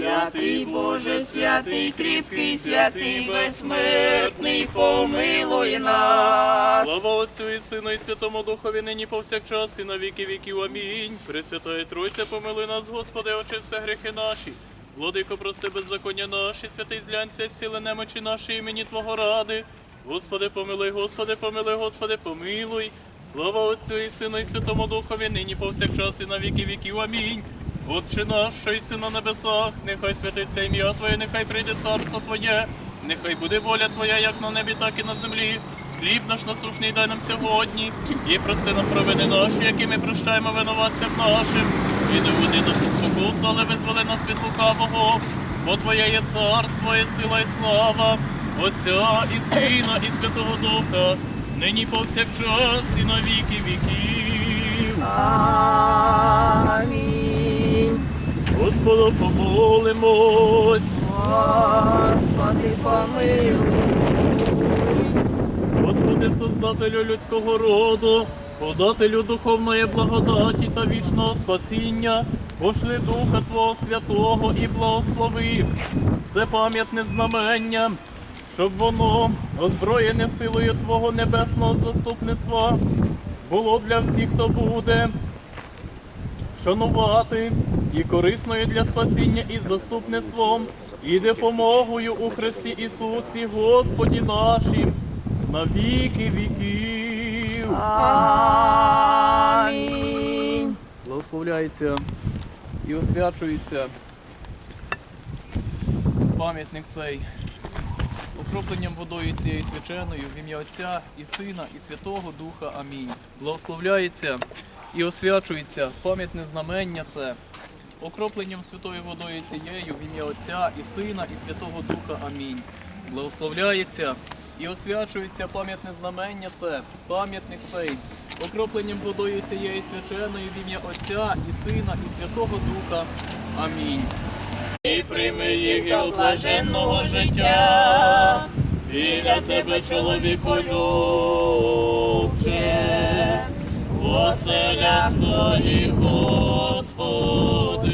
Святий Боже, святий кріпкий, святий безсмертний, помилуй нас. Слава Отцю і Сину, і Святому Духові, нині повсякчас і на віки віків. Амінь. Пресвятає Тройця, помилуй нас, Господи, очисти гріхи наші. Владико, прости беззаконня наші, святий злянця, сіли немочі наші імені Твого ради. Господи, помилуй, Господи, помилуй, Господи, помилуй. Слава Отцю і Сину, і Святому Духові, нині повсякчас і на віки віків. Амінь. Отче наш, що єси на небесах, нехай святиться ім'я Твоє, нехай прийде царство Твоє, нехай буде воля Твоя, як на небі, так і на землі. Хліб наш насушний дай нам сьогодні, і прости нам провини наші, які ми прощаємо винуватцям нашим. І не води до спокусу, але визволи нас від лукавого. Бо Твоє є царство, і сила, і слава, Отця і Сина, і Святого Духа, нині повсякчас, і на віки віків. Амінь. Господа помолимось. Господи, помилуй. Господи, Создателю людського роду, подателю духовної благодаті та вічного спасіння, пошли Духа Твого Святого і благослови. Це пам'ятне знамення, щоб воно, озброєне силою Твого небесного заступництва, було для всіх, хто буде шанувати і корисною для спасіння і заступництвом, і допомогою у Христі Ісусі, Господі нашим, на віки віків. Амінь. Благословляється і освячується пам'ятник цей окропленням водою цією свяченою в ім'я Отця і Сина, і Святого Духа. Амінь. Благословляється і освячується пам'ятне знамення це окропленням святою водою цією в ім'я Отця і Сина, і Святого Духа. Амінь. Благословляється і освячується пам'ятне знамення це, пам'ятник цей, окропленням водою цією свяченою в ім'я Отця і Сина, і Святого Духа. Амінь. І прийми їх до блаженного життя, біля тебе, чоловіко любче, оселях твоїх, Господи,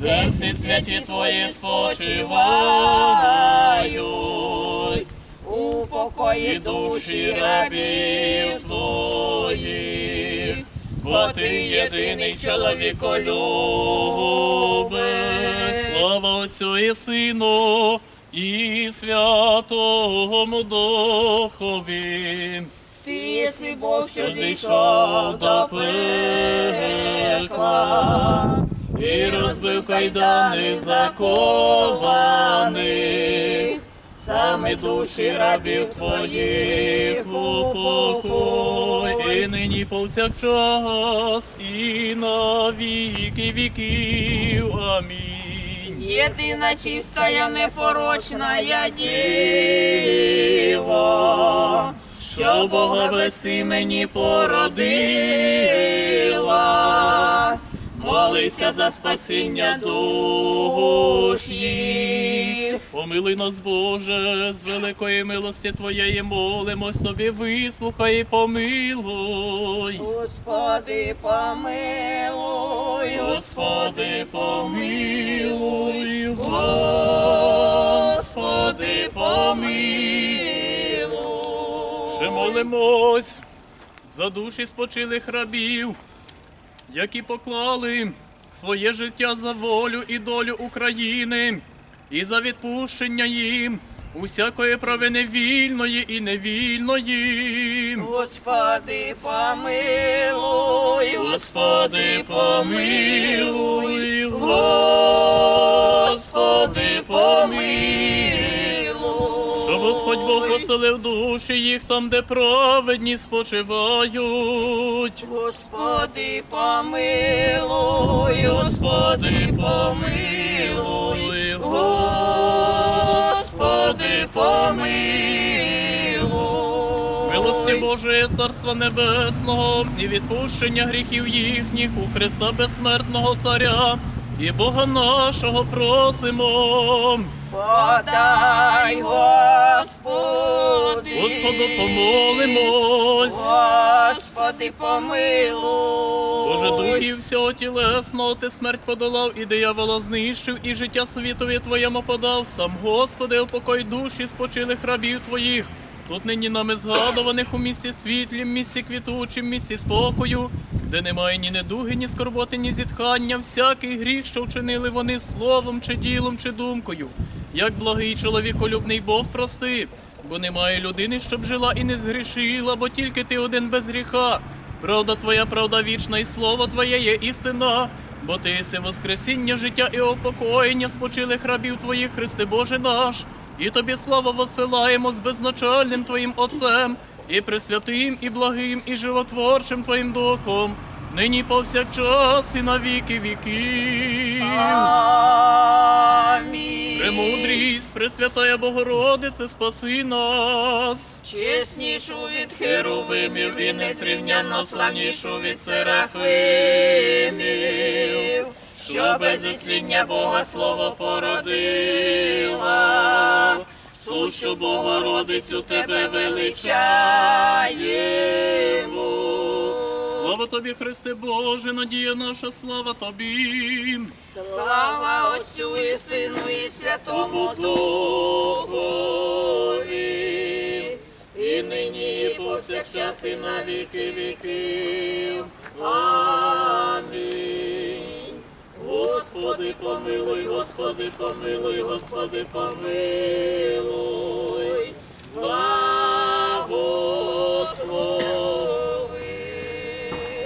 де всі святі твої спочивають, У покої душі рабів твоїх, бо ти єдиний чоловіколюбець. Слава Отцю і Сину і Святому Духові, Ти єси Бог, що зійшов до пекла, і розбив кайдани закованих, саме душі рабів твоїх у покой, і нині повсякчас, і на віки віків. Амінь. Єдина чистая непорочна я діва, що Бога без імені породила. Молися за спасіння душ їх. Помилуй нас, Боже, з великої милості Твоєї молимось тобі, вислухай і помилуй. Господи, помилуй, Господи, помилуй, Господи, помилуй. Ще молимось за душі спочилих рабів, які поклали своє життя за волю і долю України, і за відпущення їм усякої провини вільної і невільної. Господи, помилуй, Господи, помилуй, Господи, помилуй. Господь Бог поселив душі їх там, де праведні спочивають. Господи, помилуй, Господи, помилуй, Господи, помилуй. милості Божої Царства Небесного і відпущення гріхів їхніх у Христа безсмертного Царя і Бога нашого просимо. Подай, Господи. Господу помолимось. Господи, помилуй. Боже духів всього тілесного, ти смерть подолав і диявола знищив, і життя світові Твоєму подав. Сам Господи, упокой душі спочилих рабів Твоїх. Тут нині нами згадуваних у місці світлім, місці квітучим, місці спокою, де немає ні недуги, ні скорботи, ні зітхання, всякий гріх, що вчинили вони словом, чи ділом, чи думкою. Як благий чоловіколюбний Бог прости, бо немає людини, щоб жила і не згрішила, бо тільки ти один без гріха. Правда твоя, правда вічна, і слово Твоє є істина, бо ти єси воскресіння, життя і упокоєння спочилих рабів Твоїх, Христе Боже наш, і Тобі славу посилаємо з безначальним Твоїм Отцем, і пресвятим, і благим, і животворчим Твоїм Духом, нині повсякчас і на віки віків. Амінь. Премудрість, Пресвятая Богородице, спаси нас. Чеснішу від херовимів і незрівняно славнішу від серафимів, що без Бога слово породила. Сущу Богородицю тебе величаємо. Слава тобі, Христе Боже, надія наша, слава тобі. Слава Отцю і Сину і Святому Духові, і нині, і повсякчас, і на віки віків. Господи, помилуй, Господи, помилуй. Благослови.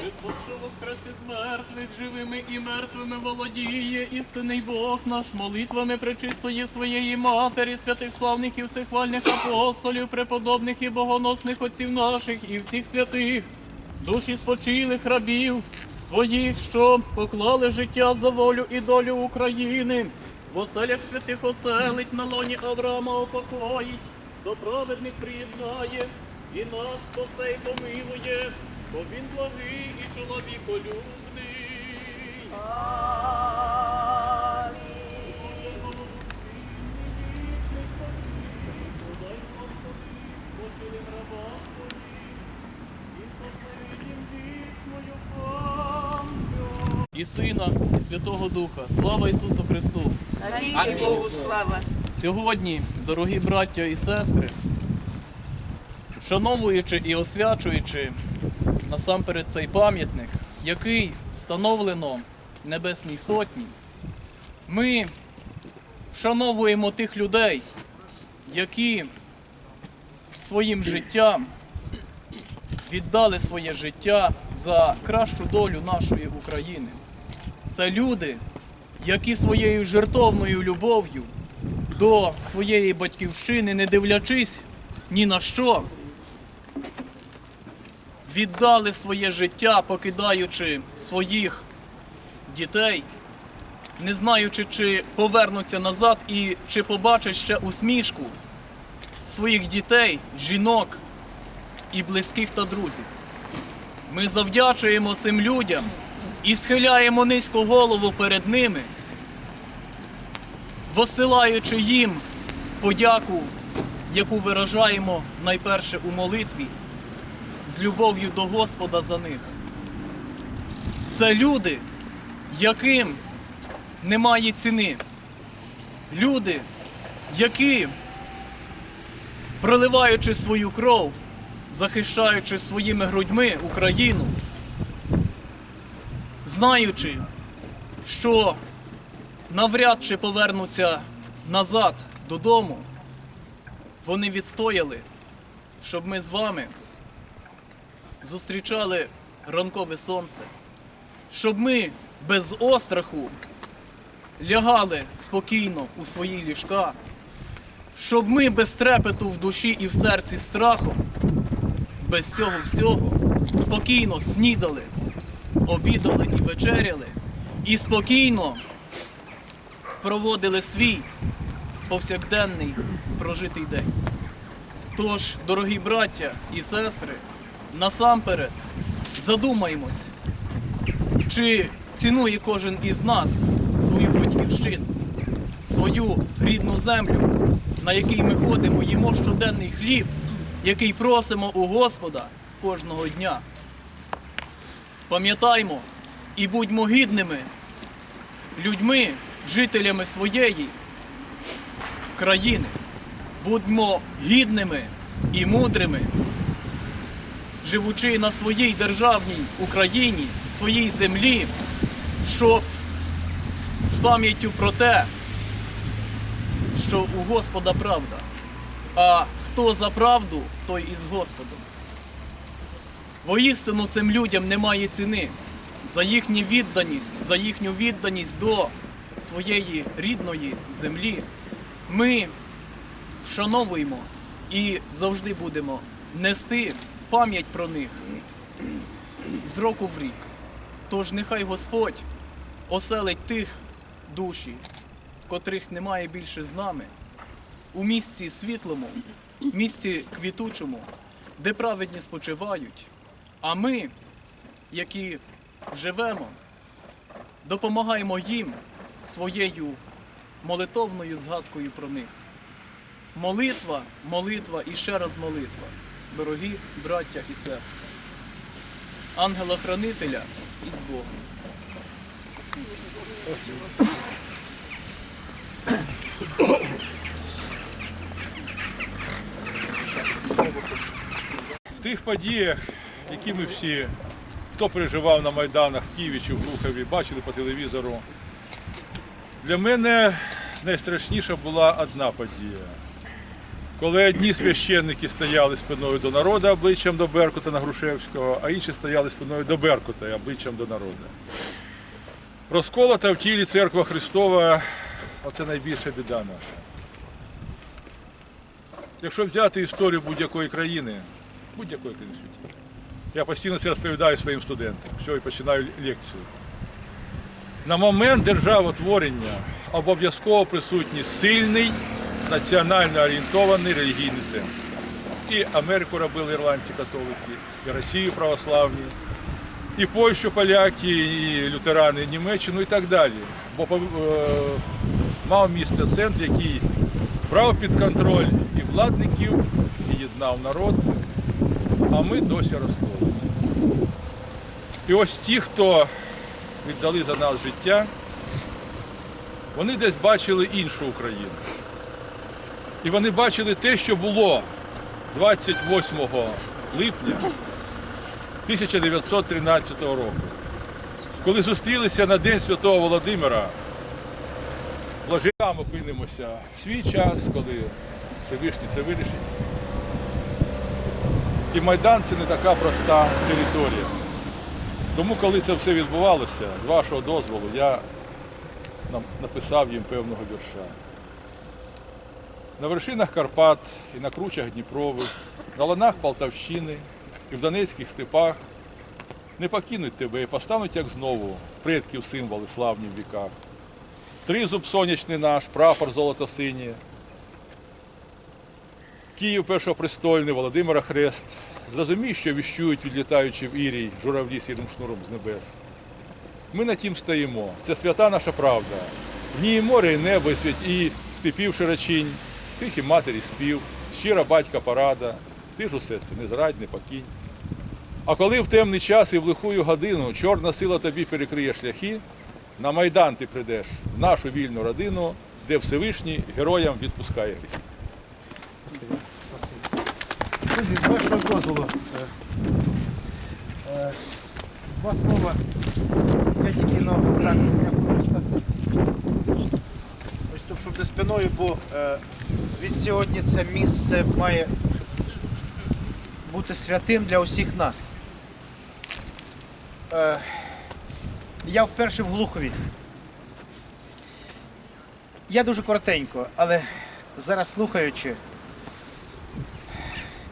Христос, що живими і мертвими володіє, істинний Бог наш, молитвами пречистої своєї Матері, святих славних і всехвальних апостолів, преподобних і богоносних отців наших і всіх святих, душі спочилих рабів своїх, що поклали життя за волю і долю України. В оселях святих оселить на лоні Авраама упокоїть, до праведних приєднає, і нас спасе й помилує, бо він благий і чоловіколюбний. І Сина, і Святого Духа. Слава Ісусу Христу! Навіки Богу слава. Сьогодні, дорогі браття і сестри, вшановуючи і освячуючи насамперед цей пам'ятник, який встановлено Небесній Сотні, ми вшановуємо тих людей, які своїм життям віддали своє життя за кращу долю нашої України. Це люди, які своєю жертовною любов'ю до своєї батьківщини, не дивлячись ні на що, віддали своє життя, покидаючи своїх дітей, не знаючи, чи повернуться назад і чи побачать ще усмішку своїх дітей, жінок і близьких та друзів. Ми завдячуємо цим людям і схиляємо низько голову перед ними посилаючи їм подяку, яку виражаємо найперше у молитві, з любов'ю до Господа за них. Це люди, яким немає ціни. Люди, які, проливаючи свою кров, захищаючи своїми грудьми Україну, знаючи, що навряд чи повернуться назад додому, вони відстояли, щоб ми з вами зустрічали ранкове сонце, щоб ми без остраху лягали спокійно у свої ліжка, щоб ми без трепету в душі і в серці з страхом, без цього всього спокійно снідали, обідали і вечеряли, і спокійно проводили свій повсякденний прожитий день. Тож, дорогі браття і сестри, насамперед задумаймось, чи цінує кожен із нас свою батьківщину, свою рідну землю, на якій ми ходимо, їмо щоденний хліб, який просимо у Господа кожного дня. Пам'ятаймо і будьмо гідними людьми, жителями своєї країни. Будьмо гідними і мудрими, живучи на своїй державній Україні, своїй землі, щоб з пам'яттю про те, що у Господа правда. А хто за правду, той і з Господом. Воістину цим людям немає ціни за їхню відданість, за їхню відданість до своєї рідної землі. Ми вшановуємо і завжди будемо нести пам'ять про них з року в рік. Тож нехай Господь оселить тих душі, котрих немає більше з нами, у місці світлому, місці квітучому, де праведні спочивають. А ми, які живемо, допомагаємо їм своєю молитовною згадкою про них. Молитва, молитва і ще раз молитва, дорогі браття і сестри. Ангела-хранителя і з Богом. В тих подіях, які ми всі, хто переживав на Майданах в Києві чи в Глухові, бачили по телевізору, для мене найстрашніша була одна подія. Коли одні священники стояли спиною до народу, обличчям до Беркута на Грушевського, а інші стояли спиною до Беркута і обличчям до народу. Розколота в тілі церква Христова оце найбільша біда наша. Якщо взяти історію будь-якої країни, будь-якої країни світі, я постійно це розповідаю своїм студентам, все, і починаю лекцію. На момент державотворення обов'язково присутній сильний національно орієнтований релігійний центр. І Америку робили ірландці католики, і Росію православні, і Польщу поляки, і лютерани, і Німеччину і так далі. Бо е, мав місце центр, який брав під контроль і владників, і єднав народ, а ми досі розколоті. І ось ті, хто віддали за нас життя, вони десь бачили іншу Україну. І вони бачили те, що було 28 липня 1913 року, коли зустрілися на День Святого Володимира Блаженням опинимося в свій час, коли Всевишній це вирішить. І Майдан це не така проста територія. Тому, коли це все відбувалося, з вашого дозволу, я написав їм певного вірша. На вершинах Карпат і на кручах Дніпрових, на ланах Полтавщини і в Донецьких степах не покинуть тебе і постануть, як знову, предків символи славні в віках. Тризуб сонячний наш, прапор золото-синє. Київ першопрестольний, Володимира Хрест. Зрозумій, що віщують, відлітаючи в Ірій, журавлі сірим шнуром з небес. Ми на тім стоїмо. Це свята наша правда. В ній море, і небо, і свят, і степів широчинь, тихі матері спів, щира батька порада. Ти ж усе це не зрадь, не покинь. А коли в темний час і в лихую годину чорна сила тобі перекриє шляхи, на Майдан ти прийдеш, в нашу вільну родину, де Всевишній героям відпускає гріх. Друзі, з вашого дозволу. е, е, Два слова. Я тільки ну, так. Ось тут, щоб не спиною, бо е, від сьогодні це місце має бути святим для усіх нас. Я вперше в Глухові. Я дуже коротенько, але зараз слухаючи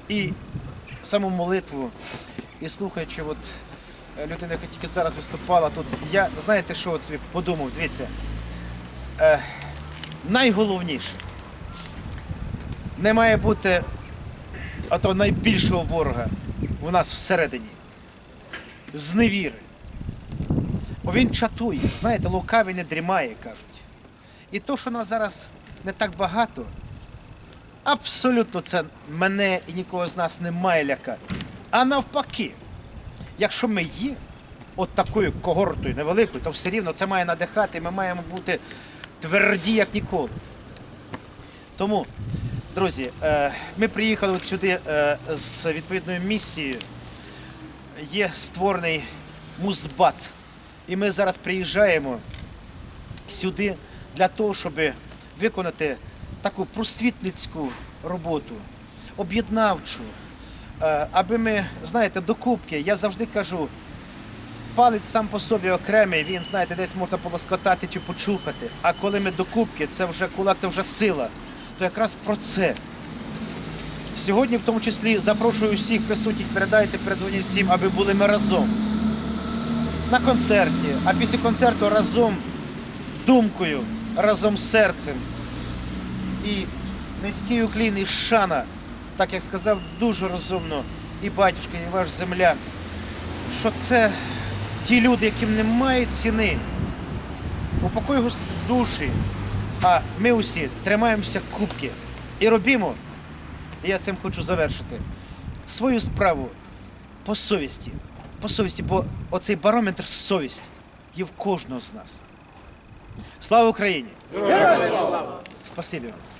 і саму молитву, і слухаючи от е, людину, яка тільки зараз виступала тут, я знаєте, що от собі подумав, дивіться, е, найголовніше не має бути ото найбільшого ворога в нас всередині. Зневіри. Бо він чатує, знаєте, лукавий не дрімає, кажуть. І то, що нас зараз не так багато, абсолютно це мене і нікого з нас не має лякати. А навпаки, якщо ми є от такою когортою невеликою, то все рівно це має надихати, і ми маємо бути тверді, як ніколи. Тому, друзі, е, ми приїхали от сюди е, з відповідною місією. Є створений музбат. І ми зараз приїжджаємо сюди для того, щоб виконати таку просвітницьку роботу, об'єднавчу, Е, аби ми, знаєте, докупки, я завжди кажу, палець сам по собі окремий, він, знаєте, десь можна полоскотати чи почухати. А коли ми докупки, це вже кулак, це вже сила. То якраз про це. Сьогодні, в тому числі, запрошую всіх присутніх, передайте, передзвоніть всім, аби були ми разом. На концерті, а після концерту разом думкою, разом серцем. І низький уклін і шана, так як сказав дуже розумно і батюшка, і ваш земляк, що це ті люди, яким немає ціни. Упокой душі, а ми усі тримаємося кубки і робимо, і я цим хочу завершити, свою справу по совісті. По совісті, бо оцей барометр совість є в кожного з нас. Слава Україні! Спасибі вам.